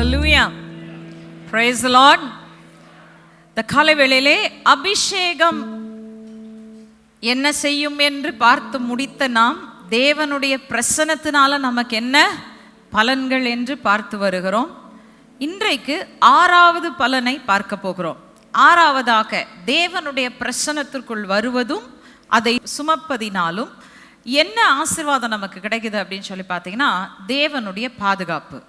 Hallelujah price Lord lord. இந்த காலை வேளையிலே அபிஷேகம் என்ன செய்யும் என்று பார்த்து முடித்த நாம் தேவனுடைய பிரசனத்தினால நமக்கு என்ன பலன்கள் என்று பார்த்து வருகிறோம். இன்றைக்கு ஆறாவது பலனை பார்க்க போகிறோம். ஆறாவதாக தேவனுடைய பிரசனத்திற்குள் வருவதும் அதை சுமப்பதினாலும் என்ன ஆசீர்வாதம் நமக்கு கிடைக்குது அப்படின்னு சொல்லி பார்த்தீங்கன்னா தேவனுடைய பாதுகாப்பு.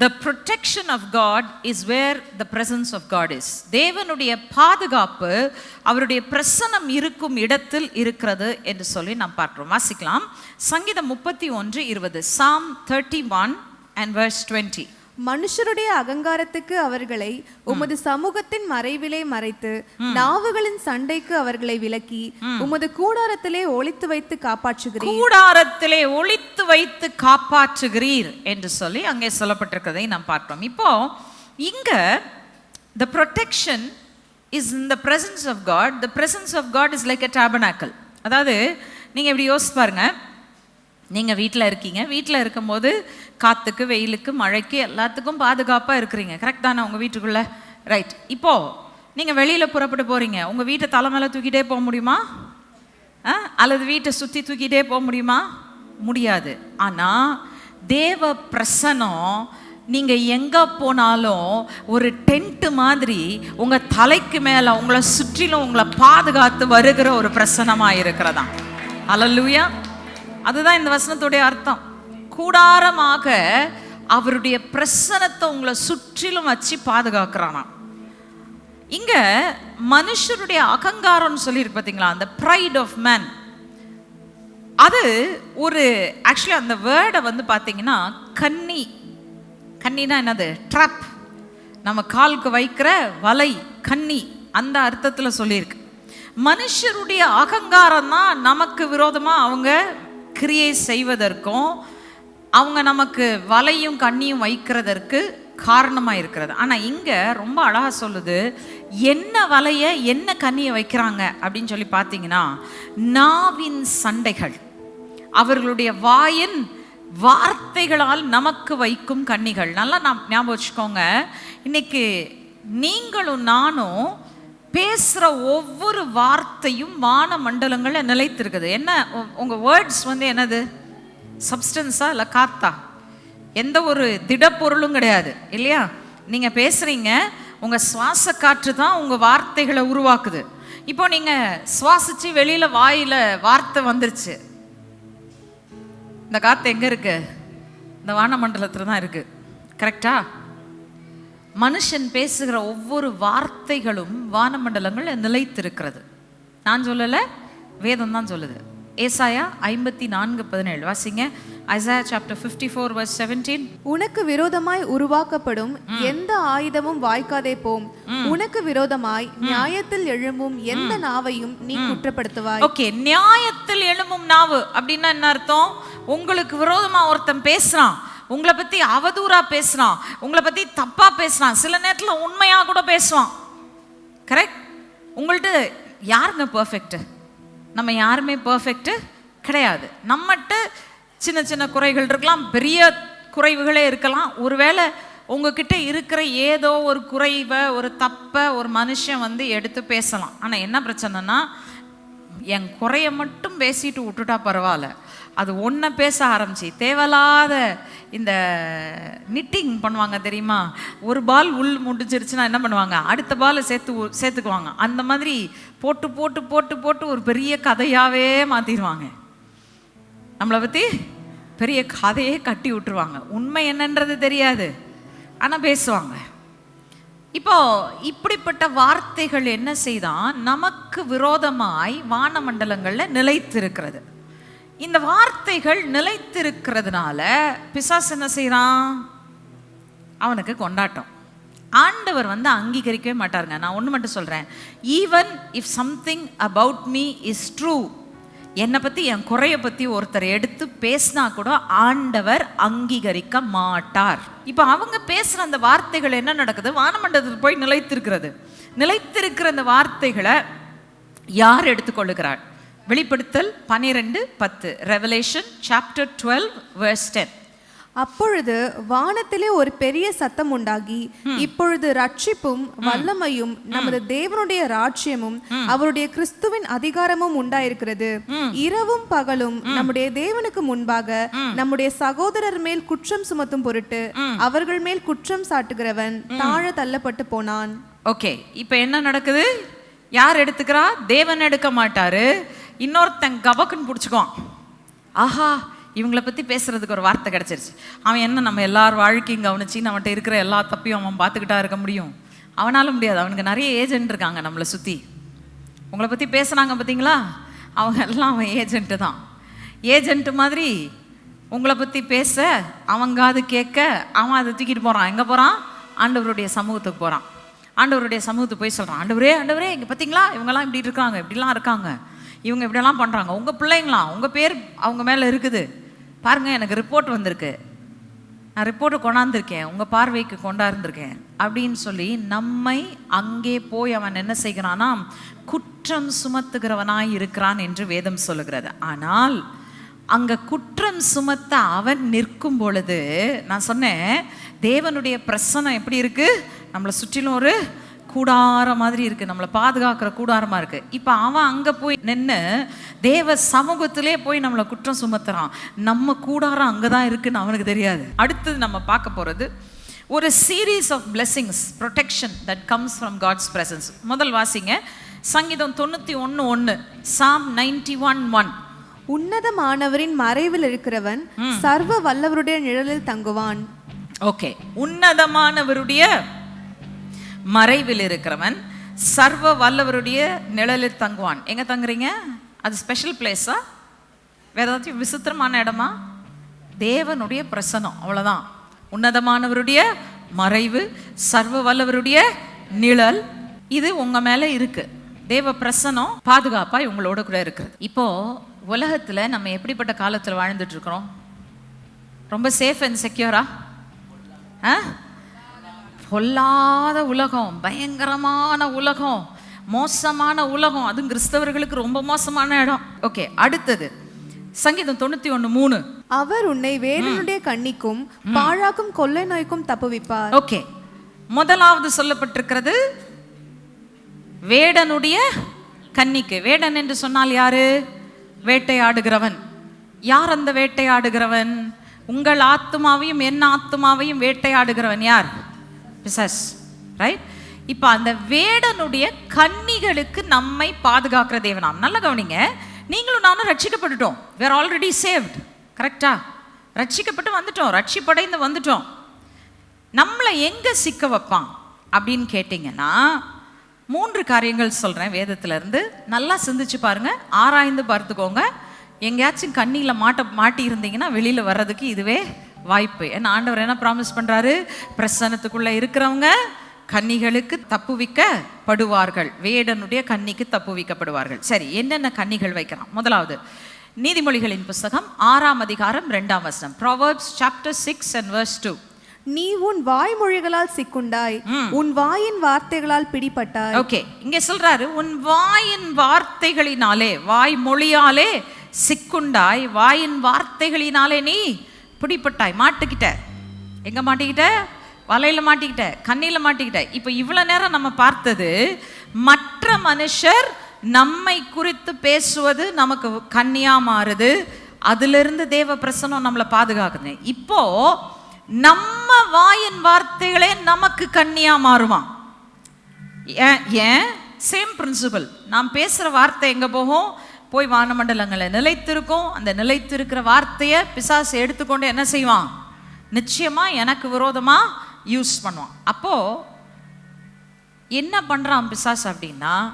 The protection of God is where the presence of God is. தேவனுடைய பாதுகாப்பு அவருடைய பிரசனம் இருக்கும் இடத்தில் இருக்கிறது என்று சொல்லி நாம் பார்க்கிறோம். வாசிக்கலாம். சங்கீதம் முப்பத்தி ஒன்று இருபது. Psalm thirty one and verse twenty மனுஷருடைய அகங்காரத்துக்கு அவர்களை உமது சமூகத்தின் மறைவிலே மறைத்து நாவுகளின் சண்டைக்கு அவர்களை விலக்கி உமது கூடாரத்திலே ஒளித்து வைத்து காப்பாற்றுகிறீர். கூடாரத்திலே ஒளித்து வைத்து காப்பாற்றுகிறீர் என்று சொல்லி அங்கே சொல்லப்பட்டிருக்கிறதை நாம் பார்க்கிறோம் இப்போ இங்க the protection is in the presence of God. The presence of God is like a tabernacle. அதாவது நீங்க இப்படி யோசிச்சு பாருங்க. நீங்க வீட்டில் இருக்கீங்க. வீட்டில் இருக்கும்போது காற்றுக்கு வெயிலுக்கு மழைக்கு எல்லாத்துக்கும் பாதுகாப்பாக இருக்கிறீங்க. கரெக்ட் தானே உங்கள் வீட்டுக்குள்ளே? ரைட் இப்போது நீங்கள் வெளியில் புறப்பட்டு போகிறீங்க உங்கள் வீட்டை தலைமையில் தூக்கிட்டே போக முடியுமா? ஆ? அல்லது வீட்டை சுற்றி தூக்கிட்டே போக முடியுமா? முடியாது. ஆனால் தேவ பிரசனம் நீங்கள் எங்கே போனாலும் ஒரு டென்ட்டு மாதிரி உங்கள் தலைக்கு மேலே உங்களை சுற்றிலும் உங்களை பாதுகாத்து வருகிற ஒரு பிரசனமாக இருக்கிறதா? அலல்லூயா அதுதான் இந்த வசனத்துடைய அர்த்தம். கூடாரமாக அவருடைய பிரசனத்தை உங்களை சுற்றிலும் வச்சு பாதுகாக்கிறானா. இங்க மனுஷருடைய அகங்காரம்னு சொல்லியிருக்கு பார்த்தீங்களா அந்த ப்ரைட் ஆஃப் மேன் அது ஒரு ஆக்சுவலி அந்த வேர்டை வந்து பார்த்தீங்கன்னா கன்னி கன்னினா என்னது? ட்ராப் நம்ம காலுக்கு வைக்கிற வலை கன்னி அந்த அர்த்தத்தில் சொல்லியிருக்கு. மனுஷருடைய அகங்காரம் தான் நமக்கு விரோதமாக அவங்க கிரியை செய்வதற்கும் அவங்க நமக்கு வலையும் கண்ணியும் வைக்கிறதற்கு காரணமாக இருக்கிறது. ஆனால் இங்கே ரொம்ப அழகாக சொல்லுது என்ன வலைய என்ன கண்ணியை வைக்கிறாங்க? அப்படின்னு சொல்லி பார்த்தீங்கன்னா நாவின் சண்டைகள். அவர்களுடைய வாயின் வார்த்தைகளால் நமக்கு வைக்கும் கன்னிகள் நல்லா நாம் ஞாபகம் வச்சுக்கோங்க இன்னைக்கு நீங்களும் நானும் பேசுகிற ஒவ்வொரு வார்த்தையும் வான மண்டலங்களில் நிலைத்திருக்குது. என்ன உங்கள் வேர்ட்ஸ் வந்து என்னது? சப்ஸ்டன்ஸா இல்லை காத்தா? எந்த ஒரு திடப்பொருளும் கிடையாது இல்லையா? நீங்கள் பேசுகிறீங்க உங்கள் சுவாச காற்று தான் உங்கள் வார்த்தைகளை உருவாக்குது. இப்போ நீங்கள் சுவாசிச்சு வெளியில் வாயில் வார்த்தை வந்துருச்சு. இந்த காற்று எங்கே இருக்கு? இந்த வானமண்டலத்தில் தான் இருக்கு. கரெக்டா மனுஷன் பேசுகிற ஒவ்வொரு வார்த்தைகளும் வானமண்டலங்கள் நிலைத்திருக்கிறது. நான் சொல்லலை வேதம் தான் சொல்லுது. ஏசாயா ஐம்பத்தி நான்கு பதினேழு. வாசிங்க. Isaiah chapter fifty four verse seventeen உனக்கு விரோதமாய் உருவாக்கப்படும் எந்த ஆயுதமும் வாய்க்காதே போம். உனக்கு விரோதமாய் நியாயத்தில் எழும்பும் எந்த நாவையும் நீ குற்றப்படுத்துவாய். ஓகே. நியாயத்தில் எழும்பும் நாவு அப்படின்னா என்ன அர்த்தம்? உங்களுக்கு விரோதமா ஒருத்தன் பேசுறான். உங்களை பத்தி அவதூறா பேசுறான். உங்களை பத்தி தப்பா பேசுறான். சில நேரத்துல உண்மையா கூட பேசுவான். கரெக்ட் உங்கள்ட்ட யாருங்க பர்ஃபெக்ட் நம்ம யாருமே பர்ஃபெக்ட் கிடையாது. நம்மகிட்ட சின்ன சின்ன குறைகள் இருக்கலாம் பெரிய குறைவுகளே இருக்கலாம். ஒருவேளை உங்ககிட்ட இருக்கிற ஏதோ ஒரு குறைவை ஒரு தப்பை ஒரு மனுஷன் வந்து எடுத்து பேசலாம். ஆனால் என்ன பிரச்சனைனா என் குறைய மட்டும் பேசிட்டு விட்டுட்டா பரவாயில்ல. அது ஒன்றை பேச ஆரம்பிச்சு. தேவையில்லாத இந்த நிட்டிங் பண்ணுவாங்க தெரியுமா? ஒரு பால் உள் முடிஞ்சிருச்சுன்னா என்ன பண்ணுவாங்க? அடுத்த பாலை சேர்த்து சேர்த்துக்குவாங்க. அந்த மாதிரி போட்டு போட்டு போட்டு போட்டு ஒரு பெரிய கதையாகவே மாற்றிடுவாங்க நம்மளை பற்றி பெரிய கதையே கட்டி விட்டுருவாங்க. உண்மை என்னன்றது தெரியாது. ஆனால் பேசுவாங்க. இப்போ இப்படிப்பட்ட வார்த்தைகள் என்ன செய்தான் நமக்கு விரோதமாய் வானமண்டலங்கள்ல நிலைத்திருக்கிறது. இந்த வார்த்தைகள் நிலைத்திருக்கிறதுனால பிசாஸ் என்ன செய்கிறான் அவனுக்கு கொண்டாட்டம். ஆண்டவர் வந்து அங்கீகரிக்கவே மாட்டாருங்க. நான் ஒன்று மட்டும் சொல்கிறேன் even if something about me is true என்னை பற்றி என் குறைய பற்றி ஒருத்தர் எடுத்து பேசினா கூட ஆண்டவர் அங்கீகரிக்க மாட்டார். இப்போ அவங்க பேசுகிற அந்த வார்த்தைகள் என்ன நடக்குது? வானமண்டலத்தில் போய் நிலைத்திருக்கிறது. நிலைத்திருக்கிற அந்த வார்த்தைகளை யார் எடுத்துக்கொள்ளுகிறார் வெளிப்படுத்தல் பனிரெண்டு பத்து. Revelation chapter twelve verse ten அப்பொழுது வானத்திலே ஒரு பெரிய சத்தம் உண்டாகி இப்பொழுது ரட்சிப்பும் வல்லமையும் நமது தேவனுடைய ராஜ்யமும் அவருடைய கிறிஸ்துவின் அதிகாரமும் உண்டாயிருக்கிறது. இரவும் பகலும் நம்முடைய தேவனுக்கு முன்பாக நம்முடைய சகோதரர் மேல் குற்றம் சுமத்தும் பொருட்டு அவர்கள் மேல் குற்றம் சாட்டுகிறவன் தாழ தள்ளப்பட்டு போனான். ஓகே இப்போ என்ன நடக்குது? யார் எடுத்துக்கிறா? தேவன் எடுக்க மாட்டாரு. இன்னொருத்தன் கபக்குன்னு பிடிச்சிக்குவான். ஆஹா இவங்கள பற்றி பேசுகிறதுக்கு ஒரு வார்த்தை கிடச்சிருச்சு. அவன் என்ன நம்ம எல்லார் வாழ்க்கையும் கவனிச்சு நம்மகிட்ட இருக்கிற எல்லா தப்பையும் அவன் பார்த்துக்கிட்டா இருக்க முடியும்? அவனால முடியாது. அவனுக்கு நிறைய ஏஜென்ட் இருக்காங்க நம்மளை சுற்றி உங்களை பற்றி பேசுனாங்க பார்த்தீங்களா அவங்க எல்லாம் அவன் ஏஜென்ட்டு தான். ஏஜென்ட்டு மாதிரி உங்களை பற்றி பேச அவங்காது கேட்க அவன் அதை தூக்கிட்டு போகிறான் எங்கே போகிறான் ஆண்டவருடைய சமூகத்துக்கு போகிறான் ஆண்டவருடைய சமூகத்துக்கு போய் சொல்கிறான் ஆண்டவரே ஆண்டவரே இங்கே பார்த்தீங்களா இவங்கெல்லாம் இப்படி இருக்காங்க இப்படிலாம் இருக்காங்க. இவங்க இப்படிலாம் பண்ணுறாங்க உங்கள் பிள்ளைங்களா உங்கள் பேர் அவங்க மேலே இருக்குது. பாருங்கள் எனக்கு ரிப்போர்ட் வந்திருக்கு. நான் ரிப்போர்ட்டை கொண்டாந்துருக்கேன். உங்கள் பார்வைக்கு கொண்டாந்துருக்கேன். அப்படின்னு சொல்லி நம்மை அங்கே போய் அவன் என்ன செய்கிறானா குற்றம் சுமத்துகிறவனாய் இருக்கிறான் என்று வேதம் சொல்லுகிறது. ஆனால் அங்கே குற்றம் சுமத்த அவன் நிற்கும் பொழுது நான் சொன்னேன் தேவனுடைய பிரசனம் எப்படி இருக்குது நம்மளை சுற்றிலும் ஒரு கூடாரம் மாதிரி இருக்கு. நம்மளை பாதுகாக்கிற கூடாரமா இருக்கு. இப்போ அவன் அங்க போய் நின்று தேவ சமூகத்திலே போய் நம்மளை குற்றம் சுமத்துறான். நம்ம கூடாரம் அங்கே தான் இருக்குன்னு அவனுக்கு தெரியாது. அடுத்தது நம்ம பார்க்க போறது ஒரு series of blessings protection that comes from God's presence. முதல் வாசிங்க. சங்கீதம் தொண்ணூற்றி ஒன்று ஒன்று சாம் நைன்டி ஒன் ஒன் உன்னதமானவரின் மறைவில் இருக்கிறவன் சர்வ வல்லவருடைய நிழலில் தங்குவான். ஓகே உன்னதமானவருடைய மறைவில் இருக்கிறவன் சர்வ வல்லவருடைய நிழலில் தங்குவான். எங்கே தங்குறீங்க? அது ஸ்பெஷல் பிளேஸா வேற ஏதாச்சும் விசித்திரமான இடமா? தேவனுடைய பிரசனம் அவ்வளோதான் உன்னதமானவருடைய மறைவு சர்வ வல்லவருடைய நிழல் இது உங்கள் மேலே இருக்குது தேவ பிரசனம் பாதுகாப்பாக உங்களோட கூட இருக்குது. இப்போது உலகத்தில் நம்ம எப்படிப்பட்ட காலத்தில் வாழ்ந்துட்டுருக்குறோம் ரொம்ப சேஃப் அண்ட் செக்யூரா ஆ? பொல்லாத உலகம் பயங்கரமான உலகம் மோசமான உலகம். அதுவும் கிறிஸ்தவர்களுக்கு ரொம்ப மோசமான இடம். ஓகே அடுத்தது. சங்கீதம் தொண்ணூத்தி ஒன்று மூணு. அவர் உன்னை வேடனுடைய கண்ணிக்கும் பாழாக்கும் கொள்ளை நோய்க்கும் தப்புவிப்பார். ஓகே முதலாவது சொல்லப்பட்டிருக்கிறது வேடனுடைய கன்னிக்கு. வேடன் என்று சொன்னால் யாரு? வேட்டையாடுகிறவன். யார் அந்த வேட்டையாடுகிறவன்? உங்கள் ஆத்துமாவையும் என் ஆத்துமாவையும் வேட்டையாடுகிறவன் யார்? பிசஸ் ரைட் இப்போ அந்த வேடனுடைய கன்னிகளுக்கு நம்மை பாதுகாக்கிற தேவனாம். நல்ல கவனிங்க. நீங்களும் நானும் ரட்சிக்கப்பட்டுட்டோம். வேர் ஆல்ரெடி சேவ்ட் கரெக்டா ரட்சிக்கப்பட்டு வந்துட்டோம் ரட்சிப்படைந்து வந்துட்டோம். நம்மளை எங்கே சிக்க வைப்பான் அப்படின்னு கேட்டிங்கன்னா மூன்று காரியங்கள் சொல்கிறேன் வேதத்துல-இருந்து நல்லா சிந்திச்சு பாருங்கள் ஆராய்ந்து பார்த்துக்கோங்க. எங்கேயாச்சும் கண்ணியில் மாட்ட மாட்டி இருந்தீங்கன்னா வெளியில் வர்றதுக்கு இதுவே வாய்ப்பு. ஏன்னா ஆண்டவர் என்ன ப்ராமிஸ் பண்ணுறாரு பிரசனத்துக்குள்ளே இருக்கிறவங்க கன்னிகளுக்கு தப்புவிக்கப்படுவார்கள் வேடனுடைய கன்னிக்கு தப்புவிக்கப்படுவார்கள் சரி என்னென்ன கன்னிகள் வைக்கிறான்? முதலாவது நீதிமொழிகளின் புஸ்தகம் ஆறாம் அதிகாரம் ரெண்டாம் வசனம். Proverbs chapter six and verse two நீ உன் வாய்மொழிகளால் சிக்குண்டாய் உன் வாயின் வார்த்தைகளால் பிடிபட்டாய். ஓகே இங்க சொல்றாரு உன் வாயின் வார்த்தைகளினாலே வாய் மொழியாலே சிக்குண்டாய் வாயின் வார்த்தைகளினாலே நீ பிடிப்பட்டாய் மாட்டிக்கிட்ட. எங்கே மாட்டிக்கிட்ட? வலையில் மாட்டிக்கிட்ட கண்ணியில் மாட்டிக்கிட்ட. இப்போ இவ்வளோ நேரம் நம்ம பார்த்தது மற்ற மனுஷர் நம்மை குறித்து பேசுவது நமக்கு கண்ணியாக மாறுது. அதிலிருந்து தேவ பிரசனம் நம்மளை பாதுகாக்குது. இப்போ நம்ம வாயின் வார்த்தைகளே நமக்கு கண்ணியாக மாறுமா? ஏன்? ஏன்? சேம் பிரின்சிபல் நாம் பேசுகிற வார்த்தை எங்கே போகும்? போய் வானமண்டலங்களில் நிலைத்திருக்கும். அந்த நிலைத்திருக்கிற வார்த்தையை பிசாசு எடுத்துக்கொண்டு என்ன செய்வான்? நிச்சயமாக எனக்கு விரோதமாக யூஸ் பண்ணுவான். அப்போது என்ன பண்ணுறான் பிசாஸ் அப்படின்னா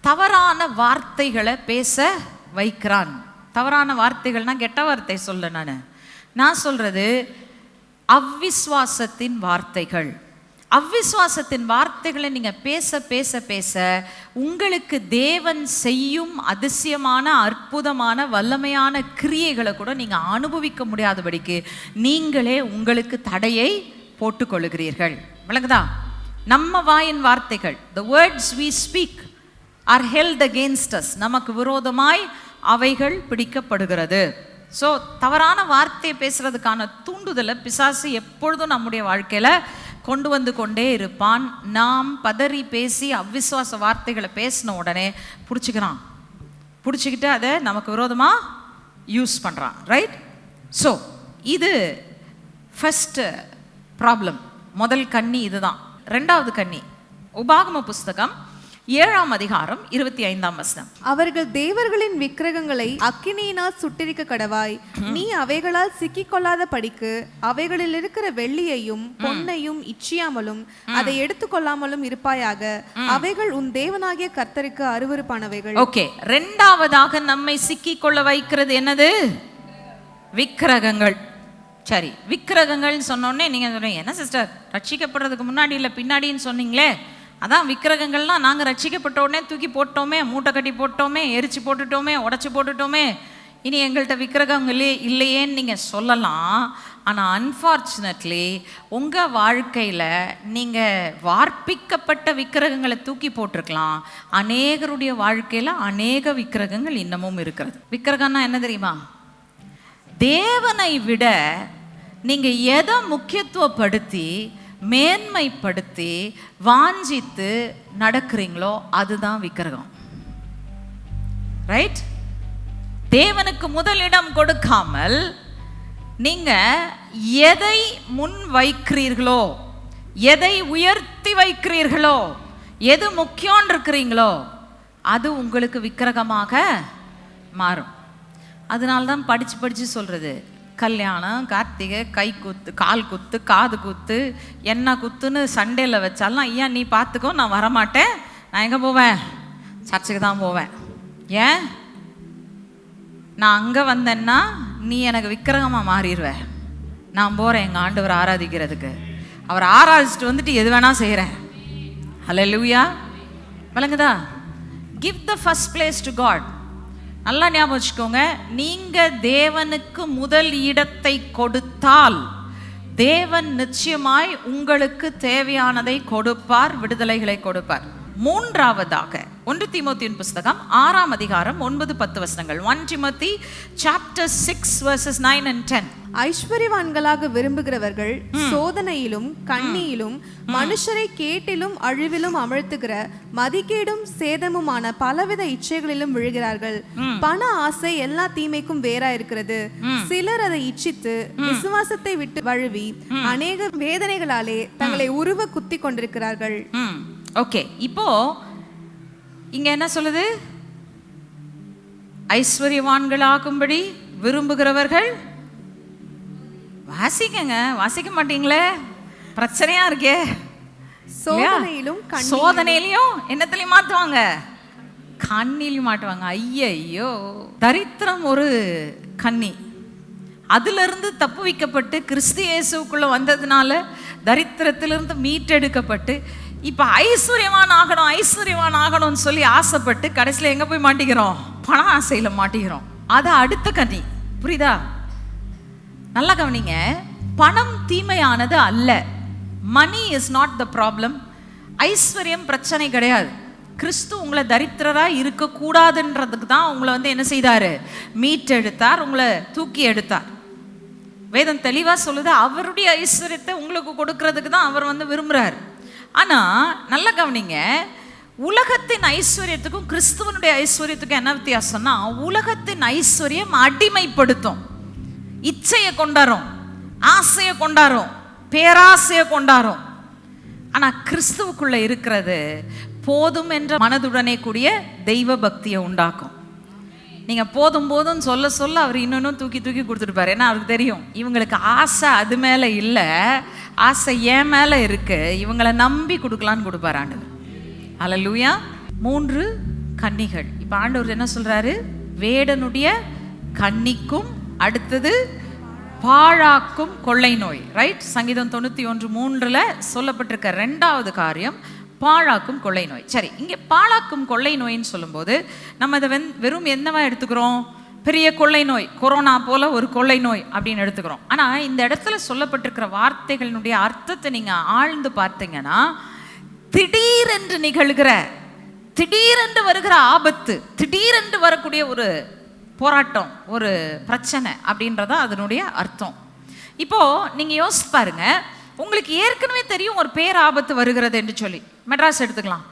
தவறான வார்த்தைகளை பேச வைக்கிறான். தவறான வார்த்தைகள்னா கெட்ட வார்த்தை சொல்ல நான். நான் சொல்றது அவ்விஸ்வாசத்தின் வார்த்தைகள். அவ்விசுவாசத்தின் வார்த்தைகளை நீங்கள் பேச பேச பேச உங்களுக்கு தேவன் செய்யும் அதிசயமான அற்புதமான வல்லமையான கிரியைகளை கூட நீங்கள் அனுபவிக்க முடியாதபடிக்கு நீங்களே உங்களுக்கு தடையை போட்டுக்கொள்கிறீர்கள் விளங்குதா? நம்ம வாயின் வார்த்தைகள் the words we speak are health against நமக்கு விரோதமாய் அவைகள் பிடிக்கப்படுகிறது. ஸோ தவறான வார்த்தையை பேசுறதுக்கான தூண்டுதலை பிசாசு எப்பொழுதும் நம்முடைய வாழ்க்கையில் கொண்டு வந்து கொண்டே இருப்பான். நாம் பதறி பேசி அவ்விசுவாச வார்த்தைகளை பேசின உடனே பிடிச்சிக்கிறான். பிடிச்சிக்கிட்டு அதை நமக்கு விரோதமாக யூஸ் பண்ணுறான் ரைட் ஸோ இது ஃபஸ்ட்டு ப்ராப்ளம் முதல் கண்ணி இதுதான். ரெண்டாவது கண்ணி. உபாகம புஸ்தகம் ஏழாம் அதிகாரம் இருபத்தி ஐந்தாம் வசனம். அவர்கள் தேவர்களின் விக்கிரகங்களை அக்கினியினால் சுட்டெரிக்க கடவாய். நீ அவைகளால் சிக்கிக்கொள்ளாத படிக்கு அவைகளில் இருக்கிற வெள்ளியையும் பொன்னையும் இச்சியாமலும் அதை எடுத்துக்கொள்ளாமலும் இருப்பாயாக. அவைகள் உன் தேவனாகிய கர்த்தருக்கு அருவருப்பானவைகள். ஓகே ரெண்டாவதாக நம்மை சிக்கிக் கொள்ள வைக்கிறது என்னது? விக்கிரகங்கள். சரி விக்கிரகங்கள்னு சொன்னோடனே நீங்கள் சொல்றீங்க என்ன சிஸ்டர் ரட்சிக்கப்படுறதுக்கு முன்னாடி இல்லை பின்னாடின்னு சொன்னீங்களே. அதான் விக்கிரகங்கள்லாம் நாங்கள் ரட்சிக்கப்பட்ட உடனே தூக்கி போட்டோமே மூட்டை கட்டி போட்டோமே எரிச்சு போட்டுட்டோமே உடச்சி போட்டுட்டோமே. இனி எங்கள்கிட்ட விக்கிரகங்களே இல்லையேன்னு நீங்கள் சொல்லலாம். ஆனால் அன்ஃபார்ச்சுனேட்லி உங்கள் வாழ்க்கையில் நீங்கள் வார்ப்பிக்கப்பட்ட விக்கிரகங்களை தூக்கி போட்டிருக்கலாம். அநேகருடைய வாழ்க்கையில் அநேக விக்கிரகங்கள் இன்னமும் இருக்கிறது. விக்கிரகம்னா என்ன தெரியுமா? தேவனை விட நீங்கள் எதை முக்கியத்துவப்படுத்தி மேன்மைப்படுத்தி வாஞ்சித்து நடக்கிறீங்களோ அதுதான் விக்கிரகம். ரைட் தேவனுக்கு முதலிடம் கொடுக்காமல் நீங்க எதை முன் வைக்கிறீர்களோ எதை உயர்த்தி வைக்கிறீர்களோ எது முக்கியம் இருக்கிறீங்களோ அது உங்களுக்கு விக்கிரகமாக மாறும். அதனால்தான் படித்து படித்து சொல்கிறது கல்யாணம் கார்த்திகை கை குத்து கால் குத்து காது குத்து என்ன குத்துன்னு சண்டேல வச்சாலும் ஐயா நீ பார்த்துக்கோ நான் வரமாட்டேன். நான் எங்கே போவேன்? சர்ச்சுக்கு தான் போவேன். ஏன்? நான் அங்கே வந்தேன்னா நீ எனக்கு விக்கிரகமாக மாறிடுவ. நான் போகிறேன் எங்கள் ஆண்டவர் ஆராதிக்கிறதுக்கு. அவர் ஆராதிச்சுட்டு வந்துட்டு எது வேணால் செய்கிறேன் ஹலோ லூயா விளங்குதா? Give the first place to God நல்லா ஞாபகம் வச்சுக்கோங்க. நீங்கள் தேவனுக்கு முதல் இடத்தை கொடுத்தால் தேவன் நிச்சயமாய் உங்களுக்கு தேவையானதை கொடுப்பார் விடுதலைகளை கொடுப்பார். மூன்றாவதாக ஒன்று தீமோத்தியின் புஸ்தகம் ஆறாம் அதிகாரம் ஒன்பது பத்து வசனங்கள். One Timothy chapter six verses nine and ten ஐஸ்வர்யவான்களாக விரும்புகிறவர்கள் சோதனையிலும் கண்ணியிலும் மனுஷரை கேட்டிலும் அழிவிலும் அமிழ்த்துகிற மதிக்கேடும் சேதமுமான பலவித இச்சைகளிலும் விழுகிறார்கள். பண ஆசை எல்லா தீமைக்கும் வேறா இருக்கிறது. சிலர் அதை இச்சித்து விசுவாசத்தை விட்டு வழுவி அநேக வேதனைகளாலே தங்களை உருவ குத்தி கொண்டிருக்கிறார்கள். ஓகே இப்போ இங்க என்ன சொல்லுது? ஐஸ்வர்யவான்களாகும்படி விரும்புகிறவர்கள் வாசிக்கங்க வாசிக்க மாட்டீங்களே? பிரச்சனையா இருக்கே. சோதனையிலும் என்னத்துலயும் மாட்டுவாங்க கண்ணிலையும் மாட்டுவாங்க. ஐயையோ. தரித்திரம் ஒரு கன்னி அதிலிருந்து தப்பு வைக்கப்பட்டு கிறிஸ்து இயேசுக்குள்ள வந்ததுனால தரித்திரத்திலிருந்து மீட்டெடுக்கப்பட்டு இப்போ ஐஸ்வர்யவான் ஆகணும் ஐஸ்வர்யவான் ஆகணும்னு சொல்லி ஆசைப்பட்டு கடைசியில் எங்கே போய் மாட்டிக்கிறோம்? பண ஆசையில் மாட்டிக்கிறோம். அது அடுத்த கனி புரியுதா? நல்லா கவனிங்க. பணம் தீமையானது அல்ல. Money is not the problem ஐஸ்வர்யம் பிரச்சனை கிடையாது. கிறிஸ்து உங்களை தரித்திரராக இருக்கக்கூடாதுன்றதுக்கு தான் உங்களை வந்து என்ன செய்தாரு? மீட்டெடுத்தார் உங்களை தூக்கி எடுத்தார். வேதம் தெளிவாக சொல்லுது அவருடைய ஐஸ்வர்யத்தை உங்களுக்கு கொடுக்கறதுக்கு தான் அவர் வந்து விரும்புகிறார் ஆனால் நல்லா கவனிங்க. உலகத்தின் ஐஸ்வர்யத்துக்கும் கிறிஸ்துவனுடைய ஐஸ்வர்யத்துக்கும் என்ன வித்தியாசம்னா உலகத்தின் ஐஸ்வர்யம் அடிமைப்படுத்தும். இச்சையை கொண்டாரும் ஆசையை கொண்டாரும் பேராசையை கொண்டாரும். ஆனால் கிறிஸ்துவுக்குள்ளே இருக்கிறது போதும் என்ற மனதுடனே கூடிய தெய்வ பக்தியை உண்டாக்கும். நீங்கள் போதும் போதும் சொல்ல சொல்ல அவர் இன்னொன்னும் தூக்கி தூக்கி கொடுத்துருப்பாரு ஏன்னா அவருக்கு தெரியும் இவங்களுக்கு ஆசை அது மேலே இல்லை. ஆசை என் மேலே இருக்கு இவங்களை நம்பி கொடுக்கலான்னு கொடுப்பாரு ஆண்டவர். அல்லேலூயா மூன்று கன்னிகள். இப்போ ஆண்டவர் என்ன சொல்கிறாரு வேடனுடைய கன்னிக்கும் அடுத்தது பாழாக்கும் கொள்ளை நோய். ரைட் சங்கீதம் தொண்ணூற்றி ஒன்று மூன்றில் சொல்லப்பட்டிருக்க ரெண்டாவது காரியம் பாழாக்கும் கொள்ளை நோய். சரி இங்கே பாழாக்கும் கொள்ளை நோயின்னு சொல்லும்போது நம்ம அதை வெறும் என்னவா எடுத்துக்கிறோம்? பெரிய கொள்ளை நோய் கொரோனா போல ஒரு கொள்ளை நோய் அப்படின்னு எடுத்துக்கிறோம். ஆனால் இந்த இடத்துல சொல்லப்பட்டிருக்கிற வார்த்தைகளினுடைய அர்த்தத்தை நீங்கள் ஆழ்ந்து பார்த்தீங்கன்னா திடீரென்று நிகழ்கிற திடீரென்று வருகிற ஆபத்து திடீரென்று வரக்கூடிய ஒரு போராட்டம் ஒரு பிரச்சனை அப்படின்றத அதனுடைய அர்த்தம். இப்போ நீங்க யோசிச்சு பாருங்க உங்களுக்கு ஏற்கனவே தெரியும் ஒரு பேர் ஆபத்து வருகிறது என்று சொல்லி. மெட்ராஸ் எடுத்துக்கலாம்.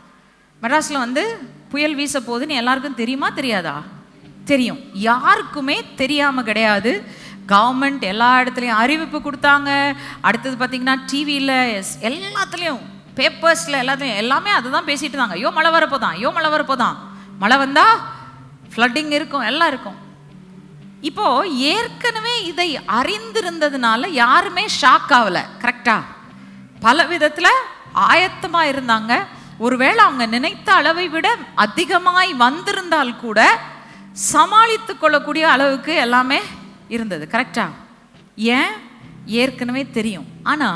மெட்ராஸ்ல வந்து புயல் வீச போகுதுன்னு எல்லாருக்கும் தெரியுமா தெரியாதா? தெரியும். யாருக்குமே தெரியாமல் கிடையாது. கவர்மெண்ட் எல்லா இடத்துலையும் அறிவிப்பு கொடுத்தாங்க. அடுத்தது பார்த்திங்கன்னா டிவியில் எல்லாத்துலேயும் பேப்பர்ஸில் எல்லாத்துலேயும் எல்லாமே அதுதான் பேசிட்டு இருந்தாங்க. ஐயோ மழை வரப்போதான் ஐயோ மழை வரப்போதான் மழை வந்தால் ஃப்ளட்டிங் இருக்கும் எல்லாம் இருக்கும். இப்போது ஏற்கனவே இதை அறிந்திருந்ததுனால யாருமே ஷாக் ஆகலை. கரெக்டாக பல விதத்தில் ஆயத்தமாக இருந்தாங்க. ஒருவேளை அவங்க நினைத்த அளவை விட அதிகமாய் வந்திருந்தால் கூட சமாளித்து கொள்ளக்கூடிய அளவுக்கு எல்லாமே இருந்தது கரெக்டா ஏன்? ஏற்கனவே தெரியும். ஆனா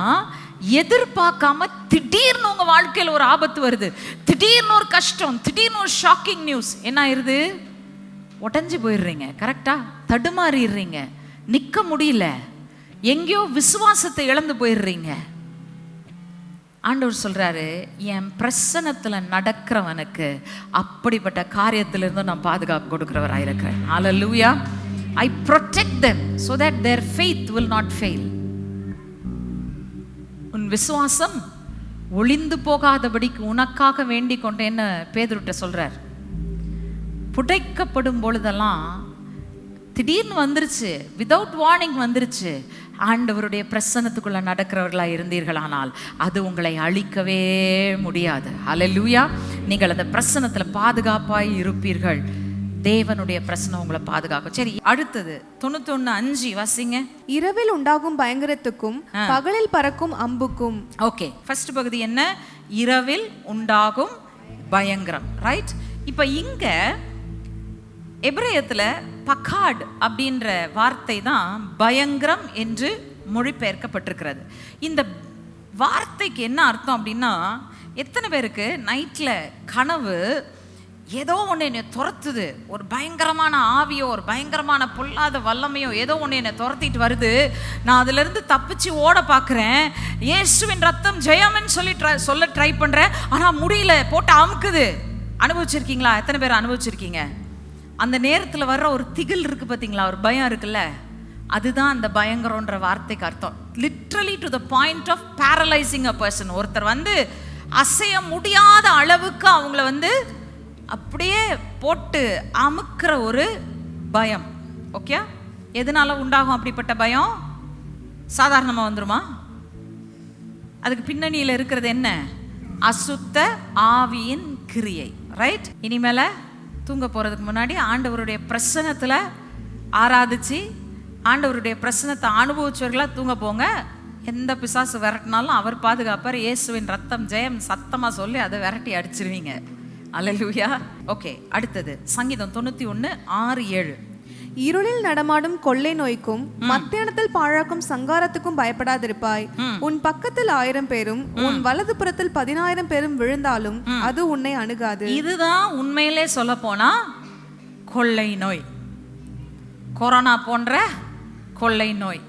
எதிர்பார்க்காம திடீர்னு உங்க வாழ்க்கையில் ஒரு ஆபத்து வருது. திடீர்னு ஒரு கஷ்டம் திடீர்னு ஒரு ஷாக்கிங் நியூஸ் என்ன ஆயிருது? உடஞ்சி போயிடுறீங்க கரெக்டா தடுமாறிடுறீங்க. நிக்க முடியல. எங்கேயோ விசுவாசத்தை இழந்து போயிடுறீங்க. ஆண்டவர் சொல்கிறாரு என் பிரசனத்தில் நடக்கிறவனுக்கு அப்படிப்பட்ட காரியத்திலிருந்து நான் பாதுகாப்பு கொடுக்குறவராக இருக்கிறேன். Hallelujah I protect them so that their faith will not fail உன் விசுவாசம் ஒளிந்து போகாதபடிக்கு உனக்காக வேண்டி கொண்டேன்னு பேதுருட்ட சொல்கிறார் புடைக்கப்படும் பொழுதெல்லாம் திடீர்னு வந்துருச்சு விதவுட் வார்னிங் வந்துருச்சு. ஆண்டவருடைய பிரசன்னத்துக்குள்ள நடக்கிறவர்களா இருந்தீர்களானால் அது உங்களை அழிக்கவே முடியாது. ஹalleluya நீங்கள் அந்த பிரசன்னத்துல பாதுகாப்பாய் இருப்பீர்கள். தேவனுடைய பிரசனம் உங்களை பாதுகாக்கும். சரி அடுத்தது தொண்ணூத்தொன்னு அஞ்சு வாசிங்க. இரவில் உண்டாகும் பயங்கரத்துக்கும் பகலில் பறக்கும் அம்புக்கும். ஓகே ஃபர்ஸ்ட் பகுதி என்ன? இரவில் உண்டாகும் பயங்கரம். ரைட் இப்போ இங்க எபிரேயத்தில் பக்காட் அப்படின்ற வார்த்தை தான் பயங்கரம் என்று மொழிபெயர்க்கப்பட்டிருக்கிறது. இந்த வார்த்தைக்கு என்ன அர்த்தம் அப்படின்னா எத்தனை பேருக்கு நைட்டில் கனவு ஏதோ ஒன்று என்னை துரத்துது. ஒரு பயங்கரமான ஆவியோ ஒரு பயங்கரமான பொல்லாத வல்லமையோ ஏதோ ஒன்று என்னை துரத்திட்டு வருது. நான் அதுலேருந்து தப்பிச்சு ஓட பார்க்குறேன் இயேசுவின் ரத்தம் ஜெயம்னு சொல்லி ட்ரை சொல்ல ட்ரை பண்ணுறேன் ஆனால் முடியல போட்டு அமுக்குது. அனுபவிச்சிருக்கீங்களா? எத்தனை பேர் அனுபவிச்சிருக்கீங்க? அந்த நேரத்தில் வர்ற ஒரு திகில் இருக்கு பார்த்தீங்களா ஒரு பயம் இருக்குல்ல? அதுதான் அந்த பயங்கரன்ற வார்த்தைக்கு அர்த்தம். Literally to the point of paralysing a person ஒருத்தர் வந்து அசைய முடியாத அளவுக்கு அவங்கள வந்து அப்படியே போட்டு அமுக்கிற ஒரு பயம். ஓகே எதனால உண்டாகும் அப்படிப்பட்ட பயம்? சாதாரணமாக வந்துருமா? அதுக்கு பின்னணியில் இருக்கிறது என்ன? அசுத்த ஆவியின் கிரியை. ரைட் இனிமேல தூங்க போகிறதுக்கு முன்னாடி ஆண்டவருடைய பிரசனத்தில் ஆராதிச்சு ஆண்டவருடைய பிரசனத்தை அனுபவிச்சவர்களாக தூங்க போங்க. எந்த பிசாசு விரட்டினாலும் அவர் பாதுகாப்பார். இயேசுவின் ரத்தம் ஜெயம் சத்தமாக சொல்லி அதை விரட்டி அடிச்சிருவீங்க. அல்லேலூயா ஓகே அடுத்தது சங்கீதம் தொண்ணூற்றி ஒன்று ஆறு ஏழு. இருளில் நடமாடும் கொள்ளை நோய்க்கும் மத்தியானத்தில் பாழாக்கும் சங்காரத்துக்கும் பயப்படாதிருப்பாய். உன் பக்கத்தில் ஆயிரம் பேரும் உன் வலது புறத்தில் பதினாயிரம் பேரும் விழுந்தாலும் அது உன்னை அணுகாது. இதுதான் உண்மையிலே சொல்ல போனா கொள்ளை நோய். கொரோனா போன்ற கொள்ளை நோய்.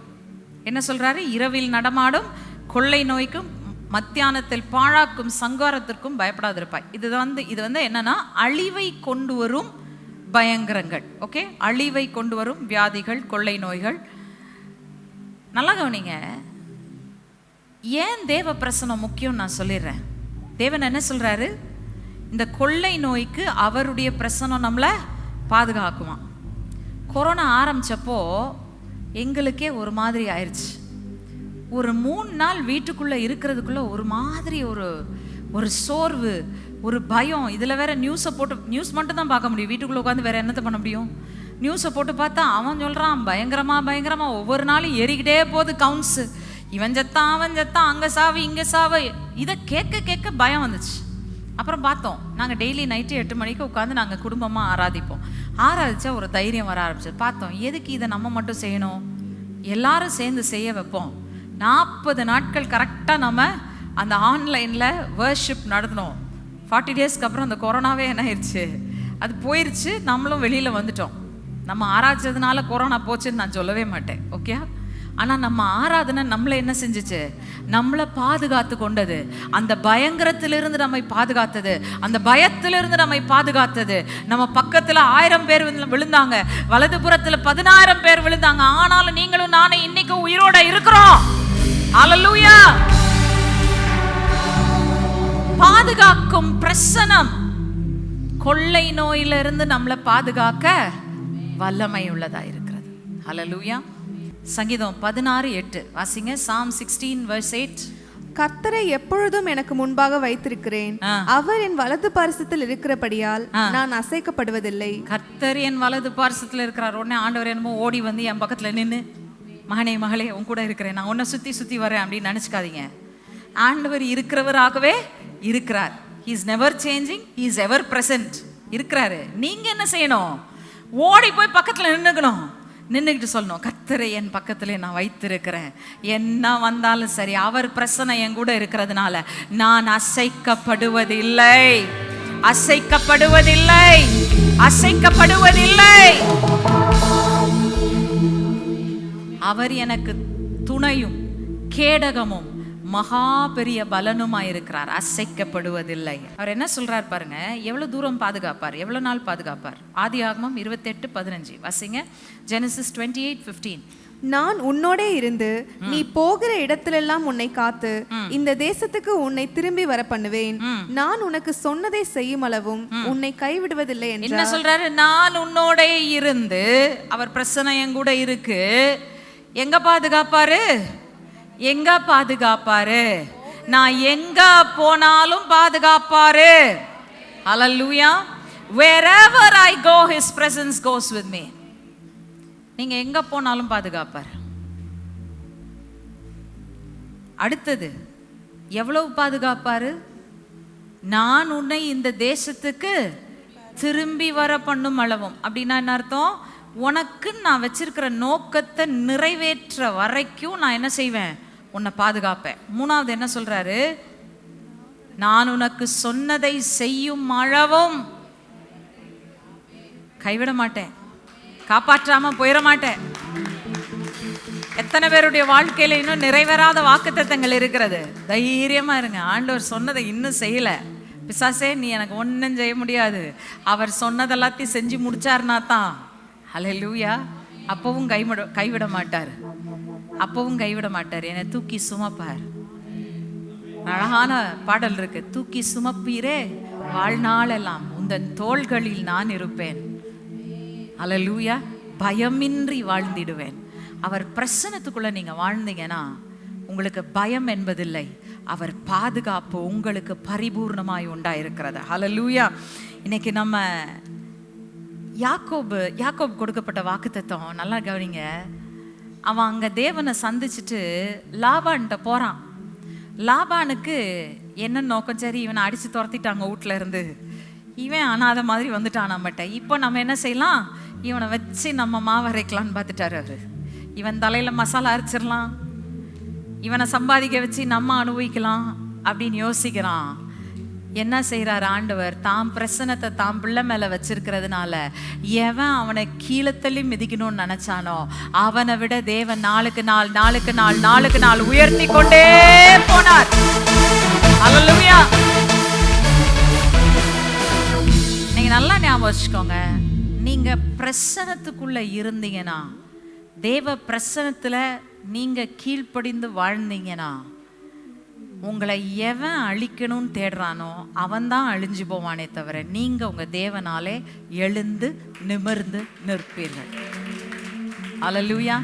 என்ன சொல்றாரு? இரவில் நடமாடும் கொள்ளை நோய்க்கும் மத்தியானத்தில் பாழாக்கும் சங்காரத்திற்கும் பயப்படாதிருப்பாய். இது வந்து இது வந்து என்னன்னா அழிவை கொண்டு வரும் பயங்கரங்கள். ஓகே அழிவை கொண்டு வரும் வியாதிகள் கொள்ளை நோய்கள். நல்லா கவனிங்க. ஏன் தேவ பிரசனம் முக்கியம் நான் சொல்லிடுறேன். தேவன் என்ன சொல்கிறாரு இந்த கொள்ளை நோய்க்கு அவருடைய பிரசனம் நம்மளை பாதுகாக்குமா கொரோனா ஆரம்பித்தப்போ எங்களுக்கே ஒரு மாதிரி ஆயிடுச்சு ஒரு மூணு நாள் வீட்டுக்குள்ளே இருக்கிறதுக்குள்ளே ஒரு மாதிரி ஒரு ஒரு சோர்வு ஒரு பயம். இதில் வேற நியூஸை போட்டு நியூஸ் மட்டும் தான் பார்க்க முடியும். வீட்டுக்குள்ளே உட்காந்து வேற என்னத்தை பண்ண முடியும்? நியூஸை போட்டு பார்த்தா அவன் சொல்கிறான் பயங்கரமா பயங்கரமா. ஒவ்வொரு நாளும் ஏறிக்கிட்டே போகுது கவுன்ஸு இவன் செத்தான் அவன் செத்தான். அங்கே சாவு இங்கே சாவு. இதை கேட்க கேட்க பயம் வந்துச்சு. அப்புறம் பார்த்தோம் நாங்கள் டெய்லி நைட்டு எட்டு மணிக்கு உட்காந்து நாங்கள் குடும்பமாக ஆராதிப்போம். ஆராதிச்சா ஒரு தைரியம் வர ஆரம்பிச்சது. பார்த்தோம் எதுக்கு இதை நம்ம மட்டும் செய்யணும்? எல்லாரும் சேர்ந்து செய்ய வைப்போம். நாற்பது நாட்கள் கரெக்டாக நம்ம அந்த ஆன்லைனில் வேர்ஷிப் நடத்தினோம் ஃபார்ட்டி டேஸ்க்கு அப்புறம் அந்த கொரோனாவே என்ன ஆயிடுச்சு அது போயிடுச்சு நம்மளும் வெளியில் வந்துட்டோம். நம்ம ஆராய்ச்சதுனால கொரோனா போச்சுன்னு நான் சொல்லவே மாட்டேன். ஓகே ஆனால் நம்ம ஆராதனை நம்மளை என்ன செஞ்சுச்சு? நம்மளை பாதுகாத்து கொண்டது. அந்த பயங்கரத்திலிருந்து நம்மை பாதுகாத்தது. அந்த பயத்திலிருந்து நம்மை பாதுகாத்தது. நம்ம பக்கத்தில் ஆயிரம் பேர் விழுந்தாங்க. வலதுபுறத்தில் பதினாயிரம் பேர் விழுந்தாங்க. ஆனாலும் நீங்களும் நானும் இன்னைக்கு உயிரோட இருக்கிறோம். அலலூயா பாதுகாக்கும் பிரசனம். கொள்ளை நோயிலிருந்து நம்மளை பாதுகாக்க வல்லமை உள்ளதா இருக்கிறது. ஹalleluya சங்கீதம் பதினாறு எட்டு. வாசிங்க. சாம் சிக்ஸ்டீன் வர்ஸ் எயிட் கர்த்தரை எப்பொழுதும் எனக்கு முன்பாக வைத்திருக்கிறேன். அவர் என் வலது பரிசத்தில் இருக்கிறபடியால் நான் அசைக்கப்படுவதில்லை. கர்த்தர் என் வலது பார்சத்தில் இருக்கிறார். உடனே ஆண்டவர் என்னமோ ஓடி வந்து என் பக்கத்துல நின்னு மகனே மகளே உன் கூட இருக்கிறேன். நான் உன்னை சுத்தி சுத்தி வரேன் அப்படின்னு நினைச்சுக்காதீங்க. ஆண்டவர் இருக்கிறவராகவே இருக்கிறார். Is never changing is ever present இருக்கிறாரு. நீங்க என்ன செய்யணும்? ஓடி போய் பக்கத்தில் நின்றுக்கணும் நின்றுக்கிட்டு சொல்லணும் கத்தரை என் பக்கத்தில் நான் வைத்திருக்கிறேன். என்ன வந்தாலும் சரி அவர் பிரசனை என் கூட இருக்கிறதுனால நான் அசைக்கப்படுவதில்லை. அசைக்கப்படுவதில்லை. அசைக்கப்படுவதில்லை. அவர் எனக்கு துணையும் கேடகமும் மகா பெரிய பலனுமாய் இருக்கிறார் அசைக்கப்படுவதில்லை. அவர் என்ன சொல்றார் பாருங்க எவ்வளவு தூரம் பாதுகாப்பார் எவ்வளவு நாள் பாதுகாப்பார்? ஆதி ஆகமம் இருபத்தெட்டு பதினஞ்சு. வாசிங்க. ஜெனசிஸ் டுவெண்ட்டி எயிட் ஃபிஃப்டீன் நான் உன்னோடே இருந்து நீ போகிற இடத்திலெல்லாம் உன்னை காத்து இந்த தேசத்துக்கு உன்னை திரும்பி வர பண்ணுவேன். நான் உனக்கு சொன்னதை செய்யும் அளவும் உன்னை கைவிடுவதில்லை என்ன சொல்றாரு? நான் உன்னோட இருந்து அவர் பிரச்சனை என் கூட இருக்கு. எங்க பாதுகாப்பாரு? எங்க பாதுகாப்பாரு? நான் எங்க போனாலும் பாதுகாப்பாரு. ஹalleluya wherever i go his presence goes with me. நீங்க எங்க போனாலும் பாதுகாப்பார். அடுத்தது எவ்வளவு பாதுகாப்பாரு? நான் உன்னை இந்த தேசத்துக்கு திரும்பி வர பண்ணும் அளவும். அப்படின்னா என்ன அர்த்தம்? உனக்கு நான் வச்சிருக்கிற நோக்கத்தை நிறைவேற்ற வரைக்கும் நான் என்ன செய்வேன்? உன்னை பாதுகாப்பேன். மூணாவது என்ன சொல்கிறாரு நான் உனக்கு சொன்னதை செய்யும் அளவும் கைவிட மாட்டேன். காப்பாற்றாம போயிட மாட்டேன். எத்தனை பேருடைய வாழ்க்கையில இன்னும் நிறைவேறாத வாக்குத்தத்தங்கள் இருக்கிறது? தைரியமா இருங்க. ஆண்டவர் சொன்னதை இன்னும் செய்யல. பிசாசே நீ எனக்கு ஒன்றும் செய்ய முடியாது. அவர் சொன்னதெல்லாத்தையும் செஞ்சு முடிச்சாருனா தான். ஹalleluya அப்பவும் கைவிட கைவிட மாட்டார். அப்பவும் கைவிட மாட்டார். என்னை தூக்கி சுமப்பார். அழகான பாடல் இருக்கு. தூக்கி சுமப்பீரே வாழ்நாளெல்லாம் உந்தன் தோள்களில் நான் இருப்பேன். அலலூயா பயமின்றி வாழ்ந்திடுவேன். அவர் பிரசனத்துக்குள்ள நீங்க வாழ்ந்தீங்கன்னா உங்களுக்கு பயம் என்பதில்லை. அவர் பாதுகாப்பு உங்களுக்கு பரிபூர்ணமாய் உண்டாயிருக்கிறது. ஹலலூயா இன்னைக்கு நம்ம யாக்கோபு யாக்கோப் கொடுக்கப்பட்ட வாக்குத்தத்தம் நல்லா கவனிங்க. அவன் அங்கே தேவனை சந்திச்சுட்டு லாபான்கிட்ட போகிறான் லாபானுக்கு என்ன நோக்கம்? சரி இவனை அடித்து துரத்திட்டாங்க வீட்ல இருந்து. இவன் அனாத மாதிரி வந்துட்டான் நம்மகிட்ட. இப்போ நம்ம என்ன செய்யலாம்? இவனை வச்சு நம்ம மாவரைக்கலான்னு பார்த்துட்டாரு அவர். இவன் தலையில் மசாலா அரைச்சிடலாம். இவனை சம்பாதிக்க வச்சு நம்ம அனுபவிக்கலாம் அப்படின்னு யோசிக்கிறான். என்ன செய்கிறார் ஆண்டவர்? தாம் பிரசனத்தை தாம் பிள்ளை மேலே வச்சிருக்கிறதுனால எவன் அவனை கீழே தள்ளி மிதிக்கணும்னு நினச்சானோ அவனை விட தேவன் நாளுக்கு நாள் நாளுக்கு நாள் நாளுக்கு நாள் உயர்த்தி கொண்டே போனார். அல்லேலூயா நீங்க நல்லா ஞாபகம் வச்சுக்கோங்க. நீங்க பிரசனத்துக்குள்ள இருந்தீங்கன்னா தேவ பிரசனத்துல நீங்க கீழ்ப்படிந்து வாழ்ந்தீங்கன்னா உங்களை எவன் அழிக்கணும்னு தேடுறானோ அவன்தான் அழிஞ்சு போவானே தவிர நீங்கள் உங்கள் தேவனாலே எழுந்து நிமிர்ந்து நிற்பீர்கள். அல்லேலூயா